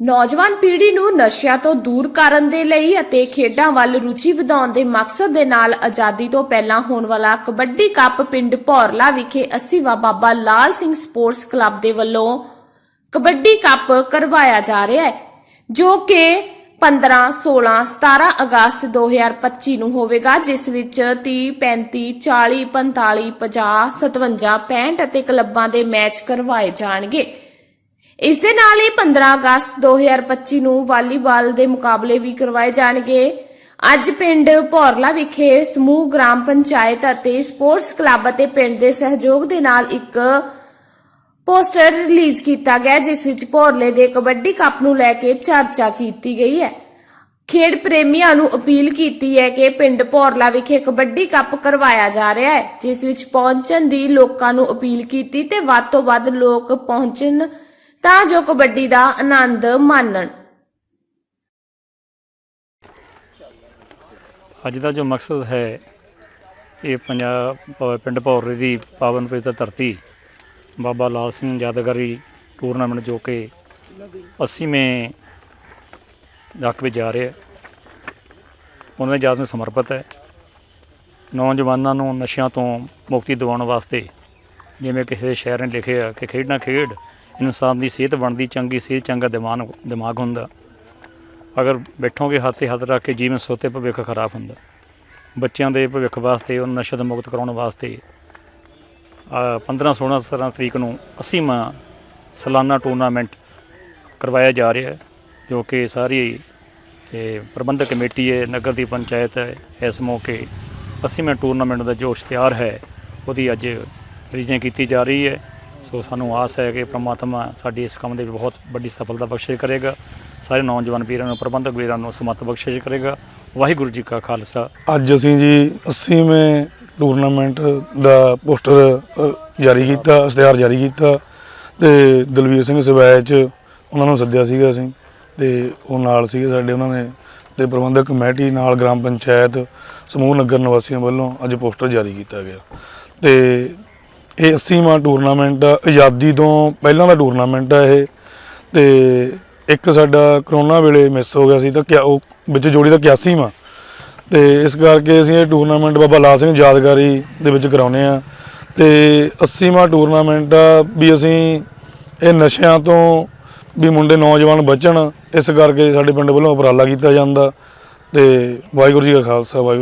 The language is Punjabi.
ਨੌਜਵਾਨ ਪੀੜ੍ਹੀ ਨੂੰ ਨਸ਼ਿਆਂ ਤੋਂ ਦੂਰ ਕਰਨ ਦੇ ਲਈ ਅਤੇ ਖੇਡਾਂ ਵੱਲ ਰੁਚੀ ਵਧਾਉਣ ਦੇ ਮਕਸਦ ਦੇ ਨਾਲ ਆਜ਼ਾਦੀ ਤੋਂ ਪਹਿਲਾਂ ਹੋਣ ਵਾਲਾ ਕਬੱਡੀ ਕੱਪ ਪਿੰਡ ਭੌਰਲਾ ਵਿਖੇ 80ਵਾਂ ਬਾਬਾ ਲਾਲ ਸਿੰਘ ਸਪੋਰਟਸ ਕਲੱਬ ਦੇ ਵੱਲੋਂ ਕਬੱਡੀ ਕੱਪ ਕਰਵਾਇਆ ਜਾ ਰਿਹਾ ਹੈ, ਜੋ ਕਿ 15 16 17 ਅਗਸਤ 2025 ਨੂੰ ਹੋਵੇਗਾ, ਜਿਸ ਵਿੱਚ 30 35 40 45 50 57 65 ਅਤੇ ਕਲੱਬਾਂ ਦੇ ਮੈਚ ਕਰਵਾਏ ਜਾਣਗੇ। ਇਸ ਦੇ ਨਾਲ ਹੀ 15 ਅਗਸਤ 2025 ਨੂੰ ਵਾਲੀਬਾਲ ਦੇ ਮੁਕਾਬਲੇ ਵੀ ਕਰਵਾਏ ਜਾਣਗੇ। ਅੱਜ ਪਿੰਡ ਭੌਰਲਾ ਵਿਖੇ ਸਮੂਹ ਗ੍ਰਾਮ ਪੰਚਾਇਤ ਅਤੇ ਸਪੋਰਟਸ ਕਲੱਬ ਅਤੇ ਪਿੰਡ ਦੇ ਸਹਿਯੋਗ ਦੇ ਨਾਲ ਇੱਕ ਪੋਸਟਰ ਰਿਲੀਜ਼ ਕੀਤਾ ਗਿਆ, ਜਿਸ ਵਿੱਚ ਭੌਰਲੇ ਦੇ ਕਬੱਡੀ ਕੱਪ ਨੂੰ ਲੈ ਕੇ ਚਰਚਾ ਕੀਤੀ ਗਈ ਹੈ। ਖੇਡ ਪ੍ਰੇਮੀਆਂ ਨੂੰ ਅਪੀਲ ਕੀਤੀ ਹੈ ਕਿ ਪਿੰਡ ਭੌਰਲਾ ਵਿਖੇ ਕਬੱਡੀ ਕੱਪ ਕਰਵਾਇਆ ਜਾ ਰਿਹਾ ਹੈ, ਜਿਸ ਵਿੱਚ ਪਹੁੰਚਣ ਦੀ ਲੋਕਾਂ ਨੂੰ ਅਪੀਲ ਕੀਤੀ ਤੇ ਵੱਧ ਤੋਂ ਵੱਧ ਲੋਕ ਪਹੁੰਚਣ ਤਾਂ ਜੋ ਕਬੱਡੀ ਦਾ ਆਨੰਦ ਮਾਣਨ ਅੱਜ ਦਾ ਜੋ ਮਕਸਦ ਹੈ, ਇਹ ਪੰਜਾਬ ਪ- ਪਿੰਡ ਭੌਰੇ ਦੀ ਪਾਵਨ ਪਵਿੱਤਰ ਧਰਤੀ, ਬਾਬਾ ਲਾਲ ਸਿੰਘ ਯਾਦਗਾਰੀ ਟੂਰਨਾਮੈਂਟ ਜੋ ਕਿ 80ਵੇਂ ਲੱਖ ਵਿੱਚ ਜਾ ਰਿਹਾ ਉਹਨਾਂ ਦੀ ਯਾਦ ਨੂੰ ਸਮਰਪਿਤ ਹੈ। ਨੌਜਵਾਨਾਂ ਨੂੰ ਨਸ਼ਿਆਂ ਤੋਂ ਮੁਕਤੀ ਦਿਵਾਉਣ ਵਾਸਤੇ ਜਿਵੇਂ ਕਿਸੇ ਦੇ ਸ਼ਾਇਰ ਨੇ ਲਿਖਿਆ ਕਿ ਖੇਡਣਾ ਖੇਡ ਇਨਸਾਨ ਦੀ ਸਿਹਤ ਬਣਦੀ ਚੰਗੀ ਸਿਹਤ ਚੰਗਾ ਦਿਮਾਗ ਦਿਮਾਗ ਹੁੰਦਾ। ਅਗਰ ਬੈਠੋਗੇ ਹੱਥ ਤੇ ਹੱਥ ਰੱਖ ਕੇ ਜੀਵਨ ਸੋਤੇ ਭਵਿੱਖ ਖਰਾਬ ਹੁੰਦਾ। ਬੱਚਿਆਂ ਦੇ ਭਵਿੱਖ ਵਾਸਤੇ ਉਹ ਨਸ਼ੇ ਤੋਂ ਮੁਕਤ ਕਰਾਉਣ ਵਾਸਤੇ ਅ, 15 16 17 ਤਰੀਕ ਨੂੰ 80ਵਾਂ ਸਾਲਾਨਾ ਟੂਰਨਾਮੈਂਟ ਕਰਵਾਇਆ ਜਾ ਰਿਹਾ ਹੈ ਜੋ ਕਿ ਸਾਰੀ ਇਹ ਪ੍ਰਬੰਧਕ ਕਮੇਟੀ ਹੈ ਨਗਰ ਦੀ ਪੰਚਾਇਤ ਹੈ ਇਸ ਮੌਕੇ 80ਵੇਂ ਟੂਰਨਾਮੈਂਟ ਦਾ ਜੋ ਇਸ਼ਤਿਹਾਰ ਹੈ। ਉਹਦੀ ਅੱਜ ਰਿਲੀਜ਼ ਕੀਤੀ ਜਾ ਰਹੀ ਹੈ। ਸੋ ਸਾਨੂੰ ਆਸ ਹੈ ਕਿ ਪ੍ਰਮਾਤਮਾ ਸਾਡੀ ਇਸ ਕੰਮ ਦੇ ਵਿੱਚ ਬਹੁਤ ਵੱਡੀ ਸਫਲਤਾ ਬਖਸ਼ਿਸ਼ ਕਰੇਗਾ। ਸਾਰੇ ਨੌਜਵਾਨ ਵੀਰਾਂ ਨੂੰ, ਪ੍ਰਬੰਧਕ ਵੀਰਾਂ ਨੂੰ ਸਮਤ ਬਖਸ਼ਿਸ਼ ਕਰੇਗਾ। ਵਾਹਿਗੁਰੂ ਜੀ ਕਾ ਖਾਲਸਾ। ਅੱਜ ਅਸੀਂ ਜੀ 80ਵੇਂ ਟੂਰਨਾਮੈਂਟ ਦਾ ਪੋਸਟਰ ਜਾਰੀ ਕੀਤਾ, ਇਸ਼ਤਿਹਾਰ ਜਾਰੀ ਕੀਤਾ ਤੇ ਦਲਵੀਰ ਸਿੰਘ ਸਵੈਚ ਉਹਨਾਂ ਨੂੰ ਸੱਦਿਆ ਸੀਗਾ ਅਸੀਂ ਤੇ ਉਹ ਨਾਲ ਸੀਗੇ ਸਾਡੇ ਉਹਨਾਂ ਨੇ ਤੇ ਪ੍ਰਬੰਧਕ ਕਮੇਟੀ ਨਾਲ ਗ੍ਰਾਮ ਪੰਚਾਇਤ ਸਮੂਹ ਨਗਰ ਨਿਵਾਸੀਆਂ ਵੱਲੋਂ ਅੱਜ ਪੋਸਟਰ ਜਾਰੀ ਕੀਤਾ ਗਿਆ। ਤੇ ਇਹ 80ਵਾਂ ਟੂਰਨਾਮੈਂਟ ਆਜ਼ਾਦੀ ਤੋਂ ਪਹਿਲਾਂ ਦਾ ਟੂਰਨਾਮੈਂਟ ਆ ਇਹ। ਤੇ ਇੱਕ ਸਾਡਾ ਕਰੋਨਾ ਵੇਲੇ ਮਿਸ ਹੋ ਗਿਆ ਸੀ ਤਾਂ ਕਿਆ ਉਹ ਵਿੱਚ ਜੋੜੀ ਦਾ 81ਵਾਂ ਤੇ ਇਸ ਕਰਕੇ ਅਸੀਂ ਇਹ ਟੂਰਨਾਮੈਂਟ ਬਾਬਾ ਲਾਲ ਸਿੰਘ ਯਾਦਗਾਰੀ ਦੇ ਵਿੱਚ ਕਰਾਉਨੇ ਆ ਤੇ 80ਵਾਂ ਟੂਰਨਾਮੈਂਟ ਵੀ ਅਸੀਂ ਇਹ ਨਸ਼ਿਆਂ ਤੋਂ ਵੀ ਮੁੰਡੇ ਨੌਜਵਾਨ ਬਚਣ, ਇਸ ਕਰਕੇ ਸਾਡੇ ਪਿੰਡ ਵੱਲੋਂ ਉਪਰਾਲਾ ਕੀਤਾ ਜਾਂਦਾ। ਤੇ ਵਾਹਿਗੁਰੂ ਜੀ ਕਾ ਖਾਲਸਾ, ਵਾਹਿਗੁਰੂ